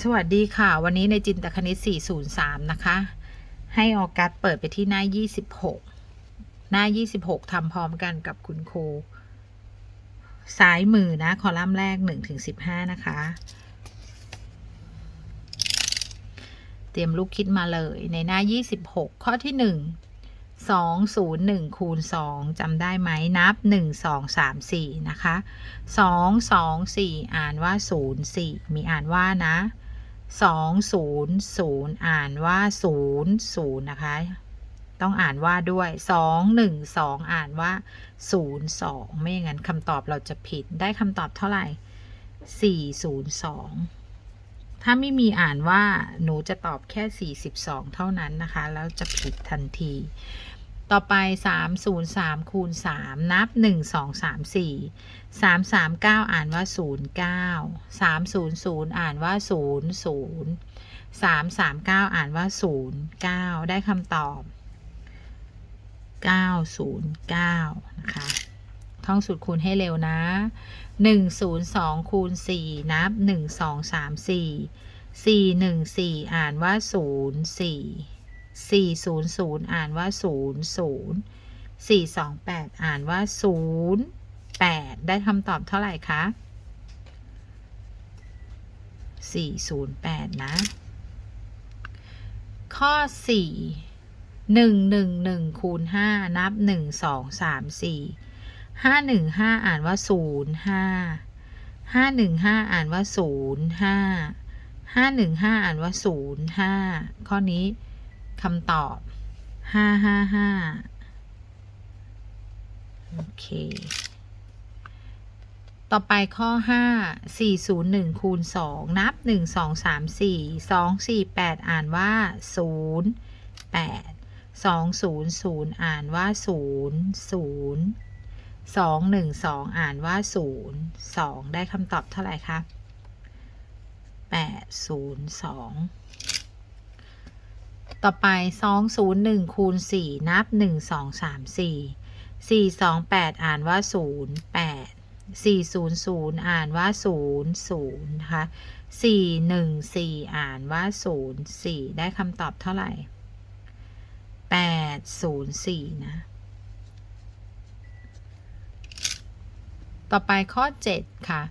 สวัสดีค่ะ วันนี้ในจินตคณิต 403 นะคะ ให้ออกัสเปิดไปที่หน้า 26 หน้า 26ทำพร้อมกันกับคุณครูซ้ายมือนะ คอลัมน์แรก1-15 นะคะ เตรียมลูกคิดมาเลยในหน้า 26 ข้อที่ 1 2 0 1คูณ2จำได้ไหมนับ 1 2 3 4 นะคะ 2 2 4 อ่านว่า 0 4 มีอ่านว่านะ 2 0 0 อ่านว่า 0 0 นะคะ ต้องอ่านว่าด้วย 2 1 2 อ่านว่า 0 2 ไม่อย่างนั้นคำตอบเราจะผิด ได้คำตอบเท่าไหร่ 402 ถ้าไม่มีอ่านว่าหนูจะตอบแค่ 42 เท่านั้นนะคะ แล้วจะผิดทันที ต่อไป 303 คูณ 3 นับ 1 2 3 4 339 อ่านว่า 09 300 อ่านว่า 00 339 อ่านว่า 09 ได้คำตอบ 909 นะคะ ท่องสูตรคูณให้เร็วนะ 102 คูณ 4 นับ 1 2 3 4 414 อ่านว่า 04 400 อ่านว่า 00 428 อ่านว่า 08 ได้คำตอบเท่าไหร่คะ 408 นะ ข้อ 4 111คูณ5นับ 1 2 3 4 515 อ่านว่า 05 515 อ่านว่า 05 515 อ่านว่า 05 ข้อนี้ คำตอบ555โอเค ต่อไปข้อ5 401คูณ2นับ1 2 3 4 2 4 8อ่านว่า0 8 2 0 0อ่านว่า0 0 2 1 2อ่านว่า0 2ได้คำตอบเท่าไหร่คะ8 0 2 ต่อไป 2 0 1 คูณ 4 นับ 1 2 3 4 4 2 8 อ่านว่า 0 8 4 0 0 อ่านว่า 0 0 นะคะ 4 1 4 อ่านว่า 0 4 ได้คำตอบเท่าไหร่ 8 0 4 นะ ต่อไปข้อ 7 ค่ะ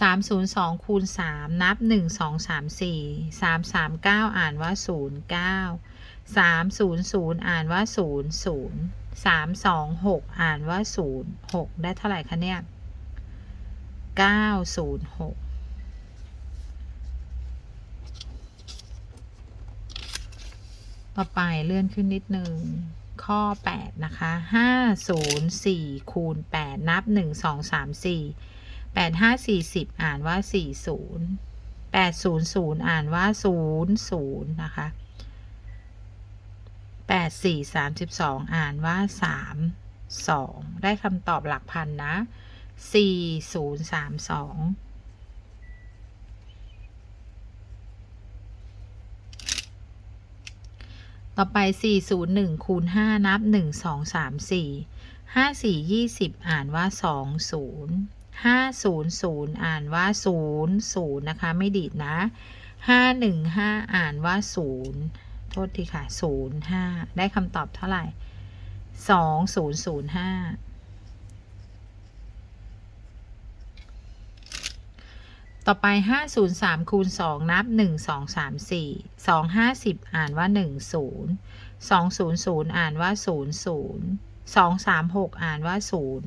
302คูณ3นับ 1 2 3 4 3 3 9 อ่านว่า 09 0 9 300อ่านว่า00 326อ่านว่า06ได้เท่าไหร่คะเนี่ย906ต่อไปเลื่อนขึ้นนิดนึงข้อ 8 นะคะ 504 คูณ 8 นับ 1 2 3 4 8 5 4 10 อ่านว่า 40 800 อ่านว่า 00 นะคะ 8 4 32อ่านว่า3 2ได้คำตอบหลักพันนะ4 0 3 2ต่อไป 401 คูณ 5 นับ 1 2 3 4 5 4 20 อ่านว่า 20 500 อ่านว่า 00 นะคะ ไม่ดีดนะ 515 อ่านว่า 0 ษทีค่ะ 05 ได้คำตอบเท่าไหร่ 2005 ต่อไป 503 คูณ 2 นับ 1 2 3 4 2 50 อ่านว่า 10 200 อ่านว่า 00 2 3 6 อ่านว่า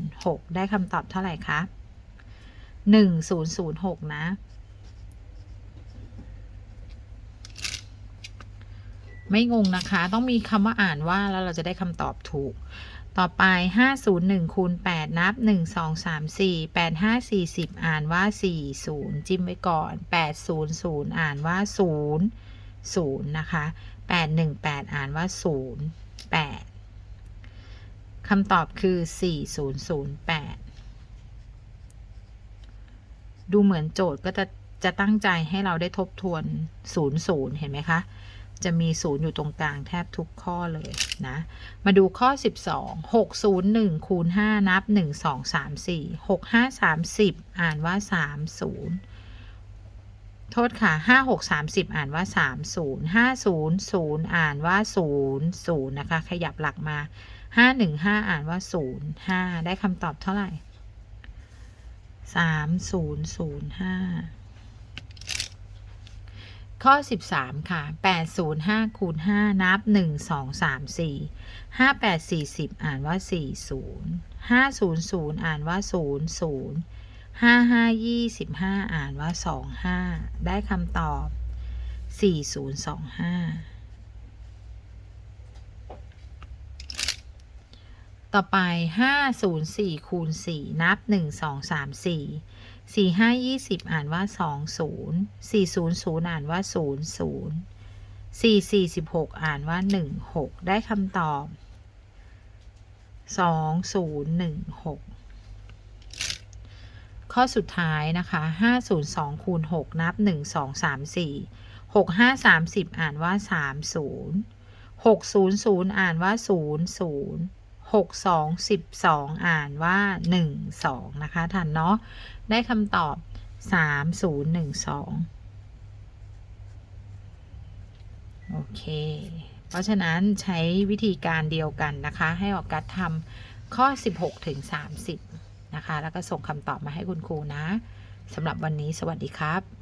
06 ได้คำตอบเท่าไหร่คะ 1006 นะ ไม่งงนะคะ ต้องมีคำว่าอ่านว่าแล้วเราจะได้คำตอบถูก ต่อไป 501คูณ8นับ 1 2 3 4 8 5 40 อ่านว่า 40 จิ้มไว้ก่อน 800 อ่านว่า 0 0 นะคะ 818 อ่านว่า 0 8คำตอบคือ 4008 ดูเหมือนโจทย์ก็จะจะตั้งใจให้เราได้ทบทวน 0 0 เห็นไหมคะ จะมีศูนย์อยู่ตรงกลางแทบทุกข้อเลยนะ มาดูข้อ 12 601คูณ5นับ 1 2 3 4 6 5 30 อ่านว่า 30โทษค่ะห้าหกสามสิบอ่านว่าสามศูนย์ห้าศูนย์ศูนย์อ่านว่าศูนย์ศูนย์นะคะ ขยับหลักมาห้าหนึ่งห้าอ่านว่าศูนย์ห้าได้คำตอบเท่าไหร่สามศูนย์ศูนย์ห้า ข้อ 13 ค่ะ 805คูณ5นับ 1 2 3 4 58 40 อ่านว่า 40 500 อ่านว่า 0 0 55 25 อ่านว่า 25 ได้คำตอบ 4025 ต่อไปห้าศูนย์สี่คูณสี่นับหนึ่งสองสามสี่สี่ห้ายี่สิบอ่านว่าสองศูนย์สี่ศูนย์ศูนย์อ่านว่าศูนย์ศูนย์สี่สี่สิบหกอ่านว่าหนึ่งหกได้คำตอบสองศูนย์หนึ่งหกข้อสุดท้ายนะคะ 502คูณ6นับ 1 2 3 4 6 5 30 อ่านว่า 30 600 อ่านว่า 00 62 12 อ่านว่า 12 นะคะทันเนาะ ได้คำตอบ 3012 โอเค เพราะฉะนั้นใช้วิธีการเดียวกันนะคะ ให้ออกกัดทำข้อ 16 ถึง 30 นะคะ แล้วก็ส่งคำตอบมาให้คุณครูนะสำหรับวันนี้สวัสดีครับ